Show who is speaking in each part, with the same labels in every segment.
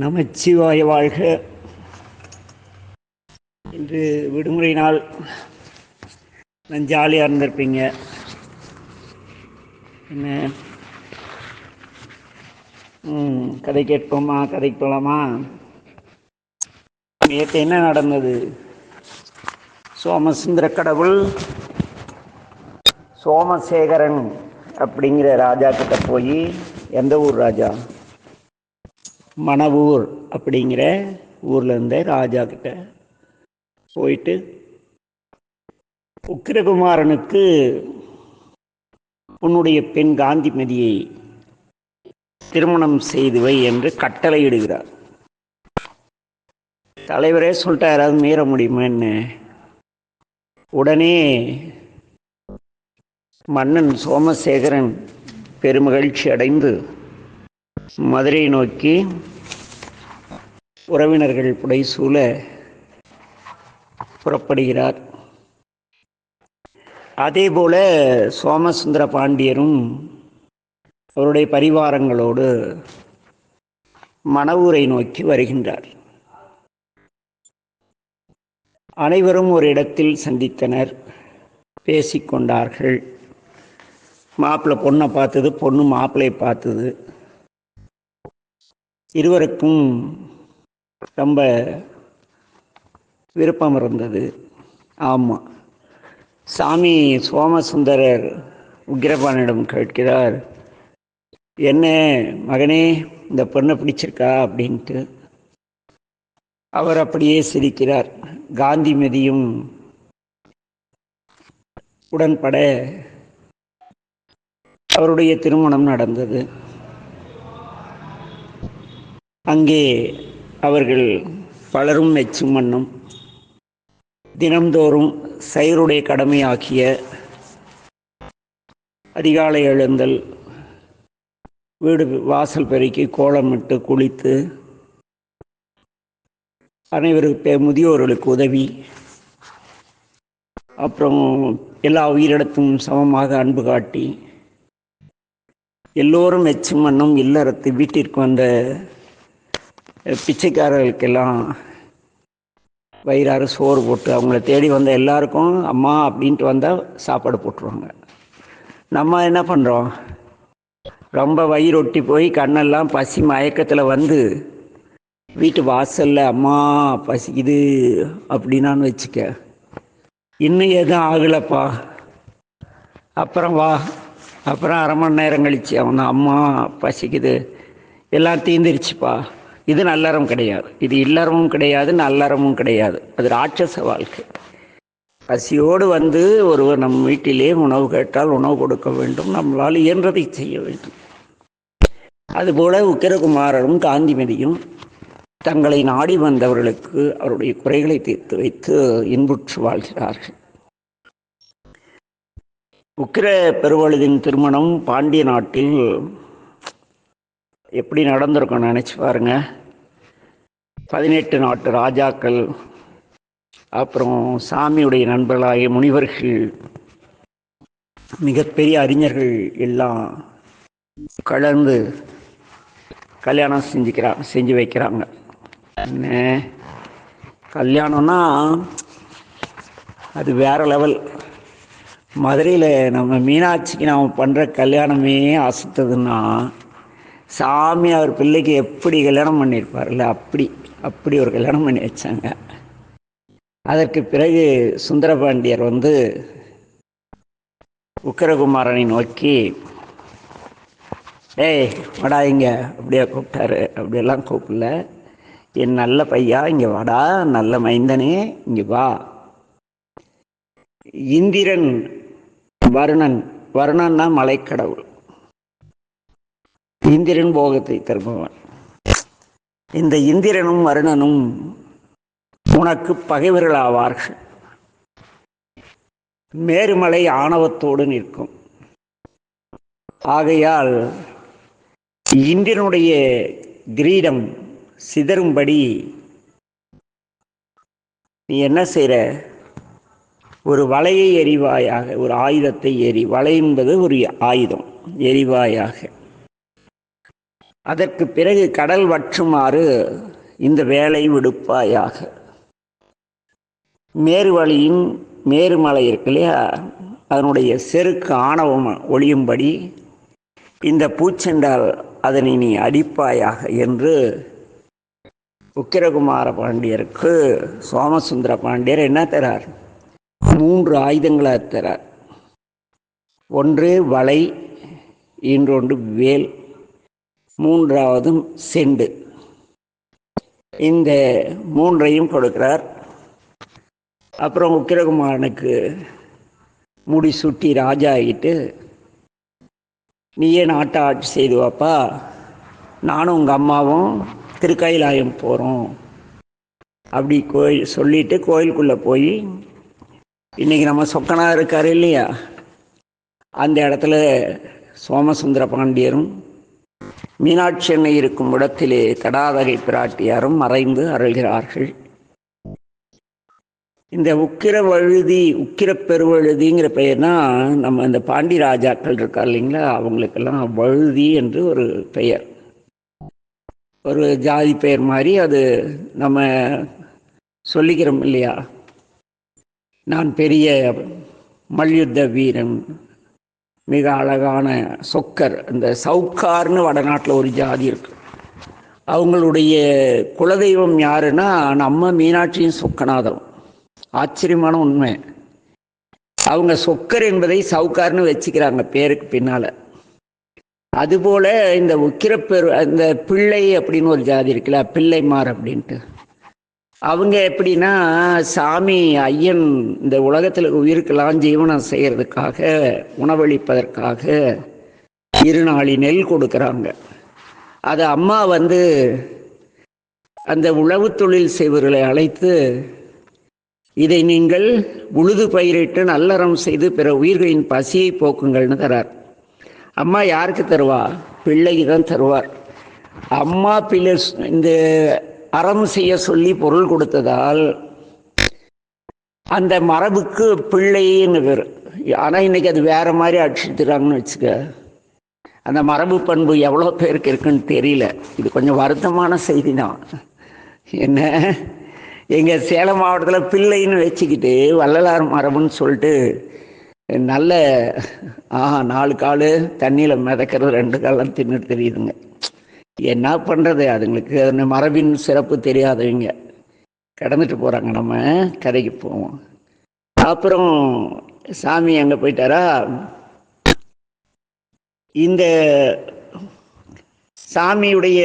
Speaker 1: நமச்சிவாய வாழ்க. இன்று விடுமுறை நாள். நான் ஜாலியாக இருந்திருப்பீங்க. என்ன? கதை கேட்போமா? கதைக்கு போகலாமா நேற்று என்ன நடந்தது? சோமசுந்தர கடவுள் சோமசேகரன் அப்படிங்கிற ராஜா கிட்ட போய் எந்த ஊர் ராஜா? மணவூர் அப்படிங்கிற ஊரில் இருந்த ராஜா கிட்ட போயிட்டு உக்கிரகுமாரனுக்கு உன்னுடைய பெண் காந்திமதியை திருமணம் செய்துவை என்று கட்டளையிடுகிறார். தலைவரே சொல்லிட்டா யாராவது மீற முடியுமான்னு? உடனே மன்னன் சோமசேகரன் பெருமகிழ்ச்சி அடைந்து மதுரை நோக்கி உறவினர்கள் புடைசூழ புறப்படுகிறார். அதேபோல சோமசுந்தர பாண்டியரும் அவருடைய பரிவாரங்களோடு மணவூரை நோக்கி வருகின்றார். அனைவரும் ஒரு இடத்தில் சந்தித்தனர். பேசிக்கொண்டார்கள். மாப்பிள்ளை பொண்ணை பார்த்தது பொண்ணு மாப்பிள்ளையை பார்த்தது. இருவருக்கும் ரொம்ப விருப்பம் இருந்தது. ஆமாம் சாமி சோமசுந்தரர் உக்கிரபானிடம் கேட்கிறார் என்ன மகனே இந்த பொண்ணை பிடிச்சிருக்கா? அப்படின்ட்டு. அவர் அப்படியே சிரிக்கிறார். காந்திமதியும் உடன்பட அவருடைய திருமணம் நடந்தது. அங்கே அவர்கள் பலரும் மெச்சும் வண்ணம் தினம்தோறும் சைருடைய கடமையாகிய அதிகாலை எழுந்தல் வீடு வாசல் பெருக்கி கோலமிட்டு குளித்து அனைவருக்கு முதியோர்களுக்கு உதவி. அப்புறம் எல்லா உயிரிடத்தும் சமமாக அன்பு காட்டி எல்லோரும் மெச்சும் வண்ணம் இல்லறத்து வீட்டிற்கு வந்த பிச்சைக்காரர்களுக்கெல்லாம் வயிறாறு சோறு போட்டு அவங்கள தேடி வந்த எல்லாருக்கும் அம்மா அப்படின்ட்டு வந்தால் சாப்பாடு போட்டுருவாங்க. நம்ம என்ன பண்ணுறோம் ரொம்ப வயிறொட்டி போய் கண்ணெல்லாம் பசி மயக்கத்தில் வந்து வீட்டு வாசலில் அம்மா பசிக்குது அப்படின்னான்னு வச்சுக்க. இன்னும் எதுவும் ஆகலப்பா. அப்புறம் வா. அப்புறம் அரை மணி நேரம் கழிச்சு அவன் அம்மா பசிக்குது. எல்லாம் தீந்துருச்சுப்பா இது நல்லறம் கிடையாது. இது இல்லறமும் கிடையாது நல்லறமும் கிடையாது. அது ராட்சச வாழ்க்கை. பசியோடு வந்து ஒருவர் நம் வீட்டிலே உணவு கேட்டால் உணவு கொடுக்க வேண்டும். நம்மளால் இயன்றதை செய்ய வேண்டும். அதுபோல உக்கிரகுமாரரும் காந்திமதியும் தங்களை நாடி வந்தவர்களுக்கு அவருடைய குறைகளை தீர்த்து வைத்து இன்புற்று வாழ்கிறார்கள். உக்கிர பெருவழுதின் திருமணம் பாண்டிய நாட்டில் எப்படி நடந்திருக்கும் நினச்சி பாருங்க. பதினெட்டு நாட்டு ராஜாக்கள் அப்புறம் சாமியுடைய நண்பர்களாகிய முனிவர்கள் மிகப்பெரிய அறிஞர்கள் எல்லாம் கலந்து கல்யாணம் செஞ்சுக்கிறாங்க செஞ்சு வைக்கிறாங்க. என்ன? கல்யாணம்னா அது வேற லெவல் மதுரையில் நம்ம மீனாட்சிக்கு நாம் பண்ணுற கல்யாணமே அசத்துதுன்னா சாமி அவர் பிள்ளைக்கு எப்படி கல்யாணம் பண்ணியிருப்பார்ல அப்படி அப்படி ஒரு கல்யாணம் பண்ணி வச்சாங்க. அதற்கு பிறகு சுந்தரபாண்டியர் வந்து உக்கரகுமாரனை நோக்கி ஏய் வாடா இங்கே. அப்படியே கூப்பிட்டாரு. அப்படியெல்லாம் கூப்பிடல. என் நல்ல பையா இங்கே வாடா நல்ல மைந்தனே இங்கே வா. இந்திரன் வருணன் வருணன்னா மலைக்கடவுள். இந்திரன் போகத்தை தருபவன். இந்த இந்திரனும் வருணனும் உனக்கு பகைவர்களாவார்கள். மேருமலை ஆணவத்தோடு நிற்கும். ஆகையால் இந்திரனுடைய கிரீடம் சிதறும்படி நீ என்ன செய்கிற ஒரு வலையை எரிவாயாக ஒரு ஆயுதத்தை எரி வலை என்பது ஒரு ஆயுதம் எரிவாயாக அதற்கு பிறகு கடல் வற்றுமாறு இந்த வேலை விடுப்பாயாக. மேருவழியின் மேருமலை இருக்கு இல்லையா? அதனுடைய செருக்கு ஆணவம் ஒளியும்படி இந்த பூச்செண்டால் அதனை நீ அடிப்பாயாக என்று உக்கிரகுமார பாண்டியருக்கு சோமசுந்தர பாண்டியர் என்ன தரார்? மூன்று ஆயுதங்களை தரார். ஒன்று வலை இன்னொன்று வேல். மூன்றாவது செண்டு. இந்த மூன்றையும் கொடுக்கிறார். அப்புறம் உக்கிரகுமாரனுக்கு முடி சுட்டி ராஜா ஆகிட்டு நீயே நாட்டை ஆட்சி செய்து வாப்பா. நானும் உங்கள் அம்மாவும் திருக்கைலாயம் போகிறோம் அப்படி கோயில் சொல்லிட்டு கோயிலுக்குள்ளே போய் இன்றைக்கி நம்ம சொக்கனாக இருக்கார் இல்லையா? அந்த இடத்துல சோமசுந்தர பாண்டியரும் மீனாட்சி அன்னை இருக்கும் இடத்திலே தடாதகை பிராட்டியாரும் மறைந்து அருள்கிறார்கள். இந்த உக்கிர வழுதி உக்கிர பெருவழுதிங்கிற பெயர்னா நம்ம இந்த பாண்டி ராஜாக்கள் இருக்கா இல்லைங்களா அவங்களுக்கெல்லாம் வழுதி என்று ஒரு பெயர். ஒரு ஜாதி பெயர் மாதிரி அது நம்ம சொல்லிக்கிறோம் இல்லையா? நான் பெரிய மல்யுத்த வீரன் மிக அழகான சொக்கர். இந்த சவுக்கார்னு வடநாட்டில் ஒரு ஜாதி இருக்கு. அவங்களுடைய குலதெய்வம் யாருன்னா நம்ம மீனாட்சியும் சொக்கநாதம் ஆச்சரியமான உண்மை. அவங்க சொக்கர் என்பதை சவுக்கார்னு வச்சுக்கிறாங்க பேருக்கு பின்னால். அதுபோல் இந்த உக்கிரப்பெரு அந்த பிள்ளை அப்படின்னு ஒரு ஜாதி இருக்குல்ல பிள்ளைமார் அப்படின்ட்டு. அவங்க எப்படின்னா சாமி ஐயன் இந்த உலகத்தில் உயிருக்கெல்லாம் ஜீவனம் செய்கிறதுக்காக உணவளிப்பதற்காக இருநாளி நெல் கொடுக்குறாங்க. அது அம்மா வந்து அந்த உழவு தொழில் செய்வர்களை அழைத்து இதை நீங்கள் உழுது பயிரிட்டு நல்லறம் செய்து பிற உயிர்களின் பசியை போக்குங்கள்னு தரார். அம்மா யாருக்கு தருவா? பிள்ளைக்கு தான் தருவார். அம்மா பிள்ளை இந்த அறம் செய்ய சொல்லி பொருள் கொடுத்ததால் அந்த மரபுக்கு பிள்ளைன்னு பேர். ஆனால் இன்னைக்கு அது வேற மாதிரி அடிச்சுட்டுறாங்கன்னு வச்சுக்க அந்த மரபு பண்பு எவ்வளோ பேருக்கு இருக்குன்னு தெரியல. இது கொஞ்சம் வருத்தமான செய்தி தான் என்ன? எங்கள் சேலம் மாவட்டத்தில் பிள்ளைன்னு வச்சுக்கிட்டு வள்ளலார் மரபுன்னு சொல்லிட்டு நல்ல ஆஹா நாலு கால் தண்ணியில் மிதக்கிறது ரெண்டு காலம் தின்னுட்டு தெரியுதுங்க. என்ன பண்ணுறது அதுங்களுக்கு அந்த மரபின் சிறப்பு தெரியாதவங்க. கடந்துட்டு போகிறாங்க நம்ம கதைக்கு போவோம். அப்புறம் சாமி அங்கே போயிட்டாரா? இந்த சாமியுடைய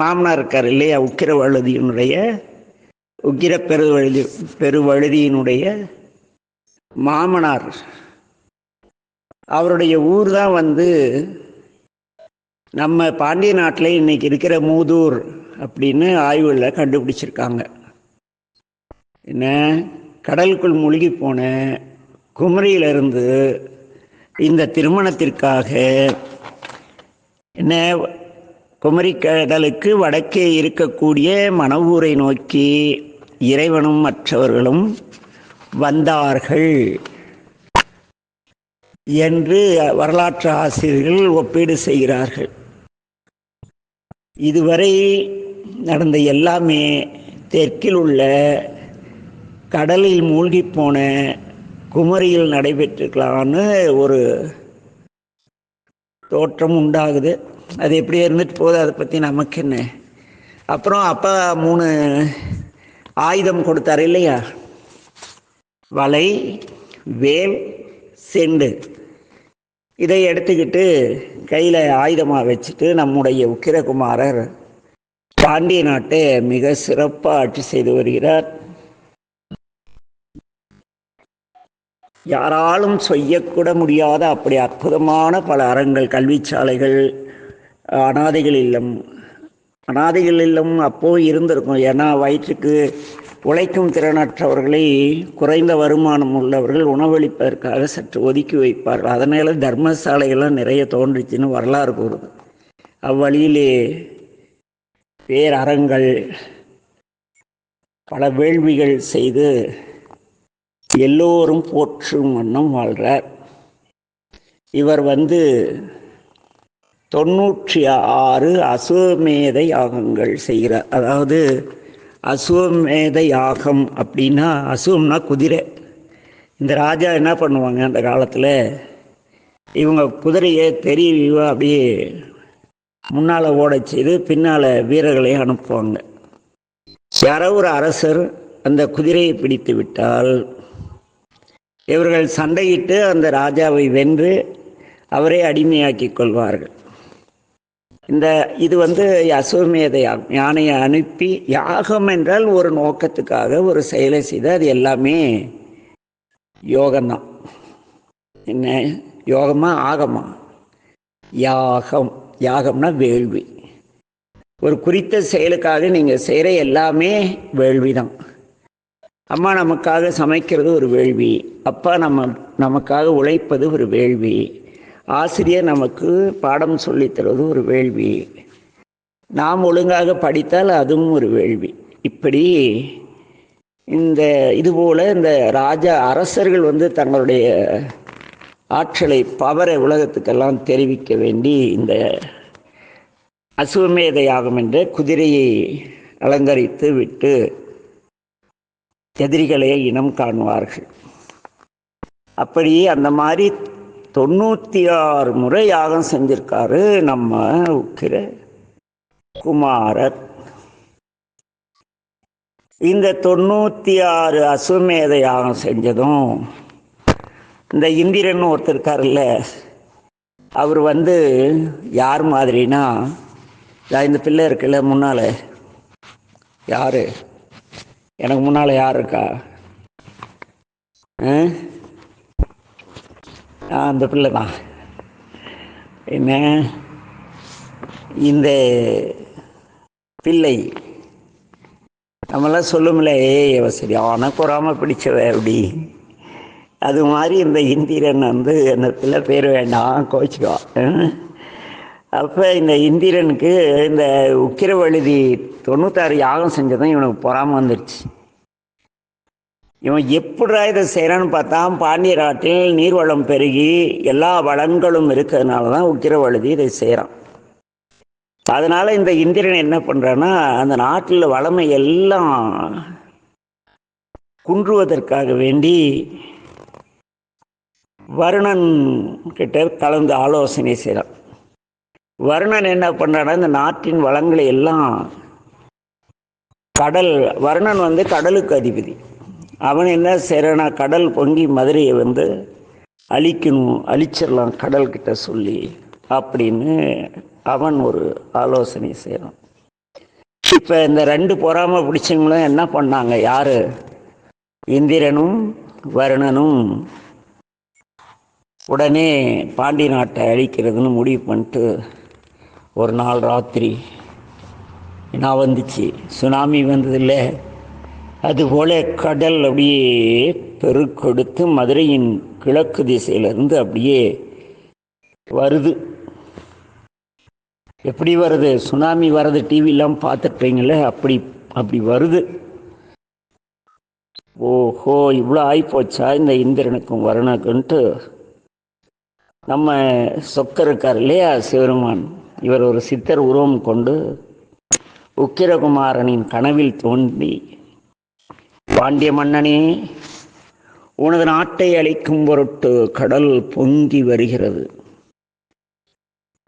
Speaker 1: மாமனார் இருக்கார் இல்லையா? உக்கிரவழுதியினுடைய உக்கிர பெருவழுதி பெருவழுதியினுடைய மாமனார். அவருடைய ஊர் தான் வந்து நம்ம பாண்டிய நாட்டில் இன்னைக்கு இருக்கிற மூதூர் அப்படின்னு ஆய்வுகளில் கண்டுபிடிச்சிருக்காங்க. என்ன? கடலுக்குள் மூழ்கி போன குமரியிலிருந்து இந்த திருமணத்திற்காக என்ன? குமரி கடலுக்கு வடக்கே இருக்கக்கூடிய மணவூரை நோக்கி இறைவனும் மற்றவர்களும் வந்தார்கள் என்று வரலாற்று ஆசிரியர்கள் ஒப்பீடு செய்கிறார்கள். இதுவரை நடந்த எல்லாமே தெற்கில் உள்ள கடலில் மூழ்கி போன குமரியில் நடைபெற்றிருக்கலான்னு ஒரு தோற்றம் உண்டாகுது. அது எப்படி இருந்துட்டு போகுது அதை பற்றி நமக்கு என்ன? அப்புறம் அப்பா மூணு ஆயுதம் கொடுத்தாரு இல்லையா? வலை வேல் செண்டு. இதை எடுத்துக்கிட்டு கையில் ஆயுதமாக வச்சுட்டு நம்முடைய உக்கிரகுமாரர் பாண்டிய நாட்டை மிக சிறப்பாக ஆட்சி செய்து வருகிறார். யாராலும் செய்யக்கூட முடியாத அப்படி அற்புதமான பல அறங்கள் கல்விச்சாலைகள் அனாதைகள் இல்லம் அனாதைகள் இல்லம் அப்போது இருந்திருக்கும். ஏன்னா வயிற்றுக்கு உழைக்கும் திறனற்றவர்களை குறைந்த வருமானம் உள்ளவர்கள் உணவளிப்பதற்காக சற்று ஒதுக்கி வைப்பார்கள். அதனால தர்மசாலைகள்லாம் நிறைய தோன்றுச்சுன்னு வரலாறு கூறுது. அவ்வழியிலே பேரறங்கள் பல வேள்விகள் செய்து எல்லோரும் போற்றும் வண்ணம் வாழ்கிறார் இவர் வந்து தொன்னூற்றி ஆறு அசுவமேத யாகங்கள் செய்கிறார். அதாவது அசுவமேத யாகம் அப்படின்னா அசுவம்னா குதிரை. இந்த ராஜா என்ன பண்ணுவாங்க அந்த காலத்தில்? இவங்க குதிரையை தெரிய அப்படியே முன்னால் ஓட செய்து பின்னால் வீரர்களையும் அனுப்புவாங்க. யாரோ ஒரு அரசர் அந்த குதிரையை பிடித்து விட்டால் இவர்கள் சண்டையிட்டு அந்த ராஜாவை வென்று அவரை அடிமையாக்கிக் கொள்வார்கள். இந்த இது வந்து அசுவமேத யாகம் யானையை அனுப்பி யாகம் என்றால் ஒரு நோக்கத்துக்காக ஒரு செயலை செய்து அது எல்லாமே யோகம்தான். என்ன? யோகமா ஆகமா? யாகம். யாகம்னா வேள்வி. ஒரு குறித்த செயலுக்காக நீங்கள் செய்கிற எல்லாமே வேள்வி தான் அம்மா நமக்காக சமைக்கிறது ஒரு வேள்வி. அப்பா நம்ம நமக்காக உழைப்பது ஒரு வேள்வி. ஆசிரியர் நமக்கு பாடம் சொல்லித் தருவது ஒரு வேள்வி. நாம் ஒழுங்காக படித்தால் அதுவும் ஒரு வேள்வி. இப்படி இந்த இதுபோல் இந்த ராஜா அரசர்கள் வந்து தங்களுடைய ஆற்றலை பவரை உலகத்துக்கெல்லாம் தெரிவிக்க வேண்டி இந்த அசுவமேத யாகம் என்ற குதிரையை அலங்கரித்து விட்டு எதிரிகளை இனம் காணுவார்கள். அப்படியே அந்த மாதிரி தொண்ணூற்றி ஆறு முறை யாகம் செஞ்சிருக்காரு நம்ம உக்கிர குமாரர். இந்த தொண்ணூற்றி ஆறு அசுவமேத யாகம் செஞ்சதும் இந்த இந்திரன் ஒருத்தர் இருக்காருல்ல அவர் வந்து யார் மாதிரினா இந்த பிள்ளை இருக்குல்ல முன்னால் யார்? எனக்கு முன்னால் யார் இருக்கா? ஆ? ஆ, அந்த பிள்ளை தான். என்ன? இந்த பிள்ளை நம்மளாம் சொல்லுமில்ல ஏ இவ சரியான பொறாம பிடிச்சவ அப்படி அது மாதிரி இந்த இந்திரன் வந்து அந்த பிள்ளை பேர் வேண்டாம் கோச்சிக்குவான். அப்போ இந்த இந்திரனுக்கு இந்த உக்கிரவழுதி தொண்ணூத்தாறு யாகம் செஞ்சதும் இவனுக்கு பொறாமல் வந்துருச்சு. இவன் எப்படா இதை செய்கிறான்னு பார்த்தா பாண்டிய நாட்டில் நீர்வளம் பெருகி எல்லா வளங்களும் இருக்கிறதுனால தான் உக்கிரவழுதி இதை செய்கிறான் அதனால் இந்த இந்திரன் என்ன பண்ணுறான்னா அந்த நாட்டில் வளமை எல்லாம் குன்றுவதற்காக வேண்டி வருணன் கிட்ட கலந்து ஆலோசனை செய்கிறான் வருணன் என்ன பண்ணுறான்னா இந்த நாட்டின் வளங்களை எல்லாம் கடல் வருணன் வந்து கடலுக்கு அதிபதி. அவன் என்ன செய்கிறானா கடல் பொங்கி மதுரையை வந்து அழிக்கணும் அழிச்சிடலாம் கடல்கிட்ட சொல்லி அப்படின்னு அவன் ஒரு ஆலோசனை செய்கிறான் இப்போ இந்த ரெண்டு பொறாம பிடிச்சவங்களும் என்ன பண்ணாங்க? யார்? இந்திரனும் வருணனும். உடனே பாண்டி நாட்டை அழிக்கிறதுன்னு முடிவு பண்ணிட்டு ஒரு நாள் ராத்திரி நான் வந்துச்சு சுனாமி வந்ததில்ல. அதுபோல கடல் அப்படியே பெருக்கெடுத்து மதுரையின் கிழக்கு திசையிலிருந்து அப்படியே வருது. எப்படி வருது? சுனாமி வர்றது டிவிலாம் பார்த்துருப்பீங்களே அப்படி அப்படி வருது. ஓஹோ இவ்வளோ ஆகிப்போச்சா இந்த இந்திரனுக்கும் வருணனுக்குன்ட்டு. நம்ம சொக்கர் இருக்கார் இல்லையா சிவருமான்? இவர் ஒரு சித்தர் உருவம் கொண்டு உக்கிரகுமாரனின் கனவில் தோன்றி பாண்டிய மன்னனே உனது நாட்டை அழிக்கும் பொருட்டு கடல் பொங்கி வருகிறது.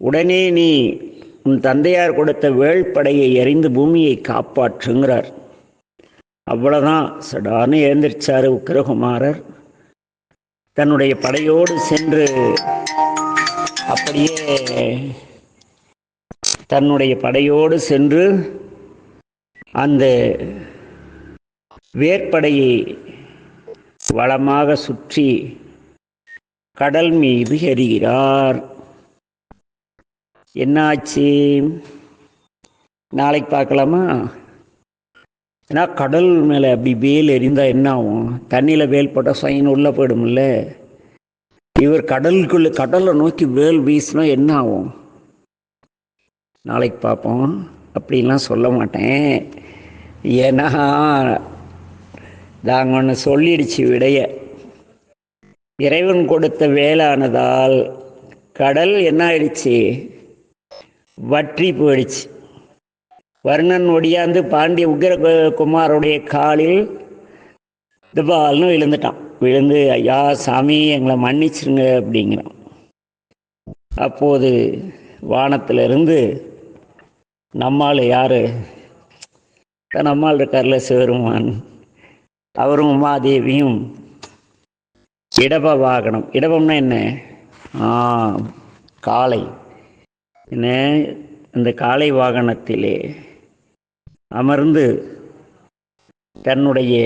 Speaker 1: உடனே நீ உன் தந்தையார் கொடுத்த வேள்படையை எறிந்து பூமியை காப்பாற்றுங்கிறார் அவ்வளோதான் சடான்னு எழுந்திரிச்சாரு உக்கிரகுமாரர். தன்னுடைய படையோடு சென்று அப்படியே தன்னுடைய படையோடு சென்று அந்த வேற்படையை வளமாக சுற்றி கடல் மீது எறிகிறார் என்னாச்சு? நாளைக்கு பார்க்கலாமா? ஏன்னா கடல் மேலே அப்படி வேல் எரிந்தால் என்ன ஆகும் தண்ணியில் வேல் போட்டால் சைன் உள்ளே போயிடும்ல. இவர் கடலுக்குள்ளே கடலை நோக்கி வேல் வீசினா என்ன ஆகும் நாளைக்கு பார்ப்போம். அப்படின்லாம் சொல்ல மாட்டேன். ஏன்னா நாங்கள் ஒன்று சொல்லிடுச்சு விடைய. இறைவன் கொடுத்த வேலானதால் கடல் என்ன ஆயிடுச்சு வற்றி போயிடுச்சு. வர்ணன் ஒடியாந்து பாண்டிய உக்கிர குமாரோடைய குமாருடைய காலில் திபால்னு விழுந்துட்டான். விழுந்து ஐயா சாமி எங்களை மன்னிச்சிருங்க அப்படிங்கிறான். அப்போது வானத்திலிருந்து நம்மால் யார்? நம்மால் இருக்கார்ல சிவருமான் அவரும் உமாதேவியும் இடப வாகனம் இடபம்னா என்ன? ஆ காளை. என்ன? இந்த காளை வாகனத்திலே அமர்ந்து தன்னுடைய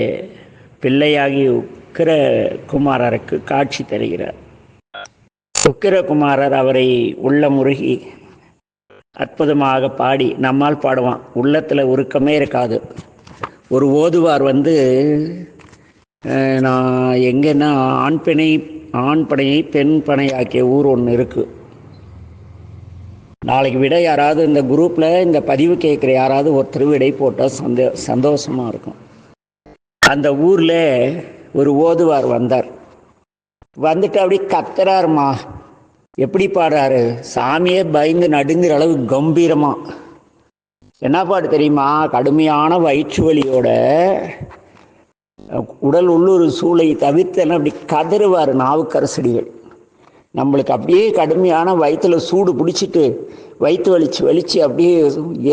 Speaker 1: பிள்ளையாகி உக்கிர குமாரருக்கு காட்சி தருகிறார். உக்கிரகுமாரர் அவரை உள்ள முருகி அற்புதமாக பாடி நம்மால் பாடுவான். உள்ளத்தில் உருக்கமே இருக்காது. ஒரு ஓதுவார் வந்து நான் எங்கன்னா ஆண் பெண்ணை ஆண் பனையை பெண் பனை ஆக்கிய ஊர் ஒன்று இருக்குது நாளைக்கு விட யாராவது இந்த குரூப்பில் இந்த பதிவு கேட்குற யாராவது ஒருத்தர் விடை போட்டால் சந்தோ சந்தோஷமாக இருக்கும். அந்த ஊரில் ஒரு ஓதுவார் வந்தார். வந்துட்டு அப்படி கத்துறாருமா. எப்படி பாடுறாரு? சாமியே பயந்து நடுங்கிற அளவு கம்பீரமாக என்ன பாட்டு தெரியுமா? கடுமையான வயிற்று வலியோட உடல் உள்ளூர் சூளை தவிர்த்தெல்லாம் அப்படி கதறுவார் நாவுக்கரசடிகள். நம்மளுக்கு அப்படியே கடுமையான வயிற்றுல சூடு பிடிச்சிட்டு வயிற்று வலிச்சு வலிச்சு அப்படியே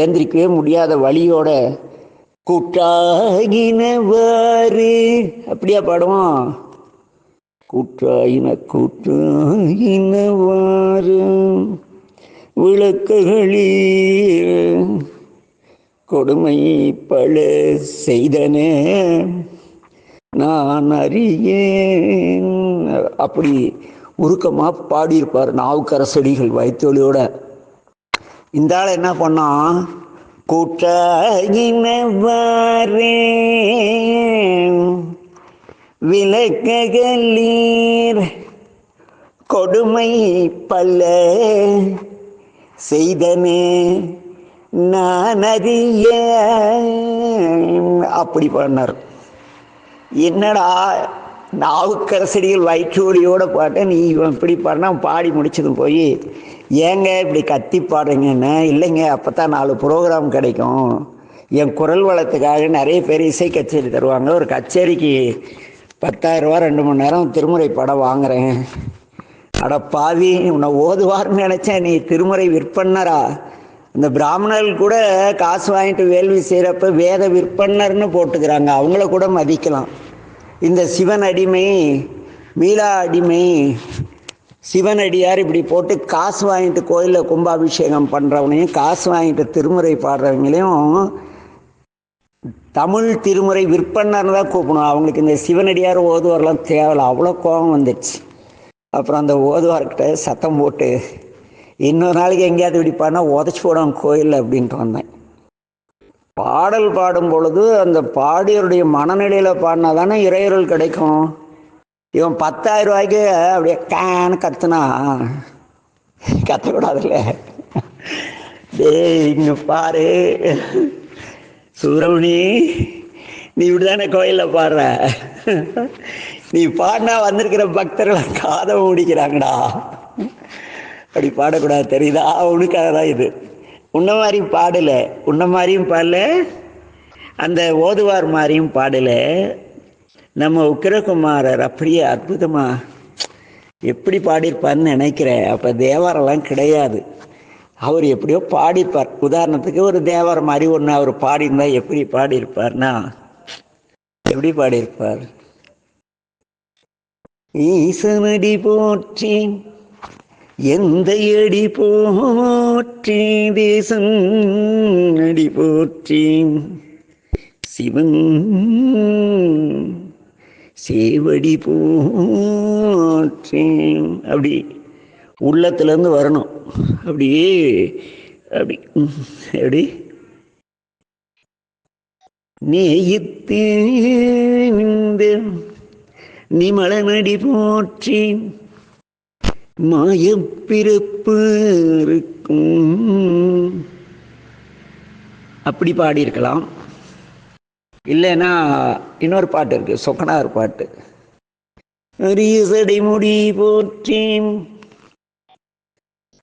Speaker 1: ஏந்திரிக்கவே முடியாத வழியோட கூட்டாகினவாறு அப்படியா பாடுவோம். கூற்றாயின கூற்றாயினவாறு விளக்குகளே கொடுமை பல செய்தனே நான் அறியேன். அப்படி உருக்கமாக பாடியிருப்பார் நாவுக்கரசடிகள் வைத்தொழியோட இந்த ஆள் என்ன பண்ணான் கூட்டாயினவாரே விளக்ககலீர் கொடுமை பல்ல செய்தனே நான் அறிய அப்படி பண்ணார். என்னடா நாவுக்கரசடிகள் வயிற்றோலியோட பாட்டேன் நீ இவன் இப்படி பாடினா பாடி முடிச்சதும் போய் ஏங்க இப்படி கத்தி பாடுறீங்கன்னு? இல்லைங்க அப்போ தான் நாலு ப்ரோக்ராம் கிடைக்கும். என் குரல் வளத்துக்காக நிறைய பேர் இசை கச்சேரி தருவாங்க. ஒரு கச்சேரிக்கு பத்தாயிரரூவா ரெண்டு மணி நேரம் திருமுறை படம் வாங்குறேன். அட பாவி உன்னை ஓதுவார்னு நினச்சேன். நீ திருமுறை விற்பனரா? இந்த பிராமணர்கள் கூட காசு வாங்கிட்டு வேள்வி செய்கிறப்ப வேத விற்பனர்னு போட்டுக்கிறாங்க. அவங்கள கூட மதிக்கலாம். இந்த சிவன் அடிமை மீளா அடிமை சிவன் அடியார் இப்படி போட்டு காசு வாங்கிட்டு கோயிலில் கும்பாபிஷேகம் பண்ணுறவனையும் காசு வாங்கிட்டு திருமுறை பாடுறவங்களையும் தமிழ் திருமுறை விற்பனர்னு தான் கூப்பிடணும். அவங்களுக்கு இந்த சிவனடியார் ஓதுவாரெலாம் தேவையில்ல அவ்வளோ கோபம் வந்துடுச்சு. அப்புறம் அந்த ஓதுவார்கிட்ட சத்தம் போட்டு இன்னொரு நாளைக்கு எங்கேயாவது இப்படி பாடினா உதச்சி போடும் கோயிலில் அப்படின்ட்டு வந்தேன். பாடல் பாடும் பொழுது அந்த பாடியருடைய மனநிலையில் பாடினா தானே இறையருள் கிடைக்கும். இவன் பத்தாயிரம் ரூபாய்க்கு அப்படியே கேன்னு கத்துனா கத்தக்கூடாதுல்ல. டேய் இங்கே பாரு. சூரமணி நீ இப்படி தானே கோயிலில் பாடுற? நீ பாடினா வந்திருக்கிற பக்தர்களை காதை முடிக்கிறாங்கடா. அப்படி பாடக்கூடாது தெரியுதா? உனக்காக தான் இது. உன்ன மாதிரி பாடல. உன்ன மாதிரியும் பாடல. அந்த ஓதுவார் மாதிரியும் பாடல. நம்ம உக்கிரகுமாரர் அப்படியே அற்புதமா எப்படி பாடியிருப்பார்னு நினைக்கிறேன். அப்போ தேவாரெல்லாம் கிடையாது. அவர் எப்படியோ பாடியிருப்பார். உதாரணத்துக்கு ஒரு தேவாரம் மாதிரி ஒன்று அவர் பாடியிருந்தால் எப்படி பாடியிருப்பார்னா எப்படி பாடியிருப்பார்? ஈசனடி போற்றி எந்த அடி போற்றி தேசம் அடி போற்றி சிவன் சேவடி போற்றி அப்படி உள்ளத்துலேருந்து வரணும். அப்படியே அப்படி எப்படி நேயித்து நிமலனடி போற்றி மாயப்பிறப்பு இருக்கும். அப்படி பாடியிருக்கலாம். இல்லைன்னா இன்னொரு பாட்டு இருக்கு சொக்கனார் பாட்டு. அரியசடை முடி போற்றி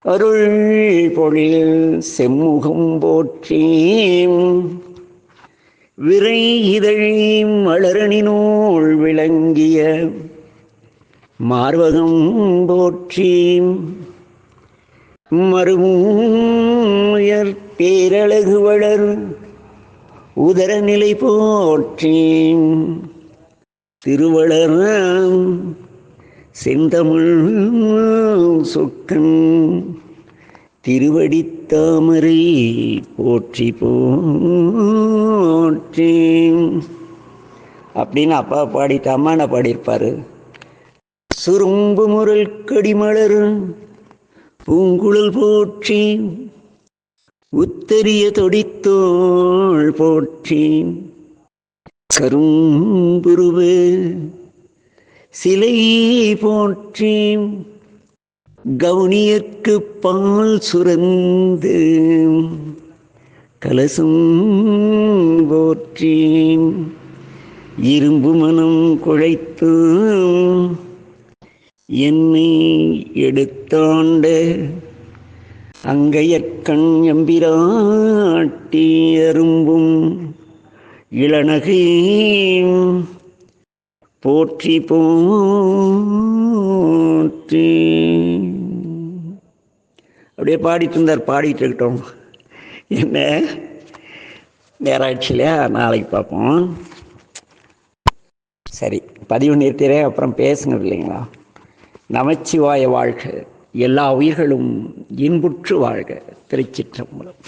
Speaker 1: அருள் பொழில் செம்முகம் போற்றி விரை இதழி மலரணி நூல் விளங்கிய மார்வகம் போற்றி மறுமூயர் பேரழகு வளர் உதரநிலை போற்றி திருவளர் செந்தமிழ் சொக்கன் திருவடித்தாமரை போற்றி போற்றி அப்படின்னு அப்பா பாடிட்டு அம்மா என்ன பாடியிருப்பாரு. சுரும்பு முரல் கடிமலர் பூங்குழல் போற்றி. உத்தரிய தொடித்தோள் போற்றி. கரும்புருவு. சிலை போற்றி. கவுனியர்க்கு பால் சுரந்து. கலசும் போற்றி. இரும்பு மனம் குழைத்து. என்னை எடுத்தாண்ட அங்கையற்கண் எம்பிராட்டி அரும்பும் இளநகை போற்றி போற்றி. அப்படியே பாடிட்டு இருந்தார் பாடிட்டு இருக்கட்டும். என்ன? நேரம் ஆயிடுச்சு இல்லையா? நாளைக்கு பார்ப்போம். சரி பதிவு நிறுத்திறேன் அப்புறம் பேசுங்க இல்லைங்களா நமச்சிவாய வாழ்க. எல்லா உயிர்களும் இன்புற்று வாழ்க. திருச்சிற்றம்பலம்.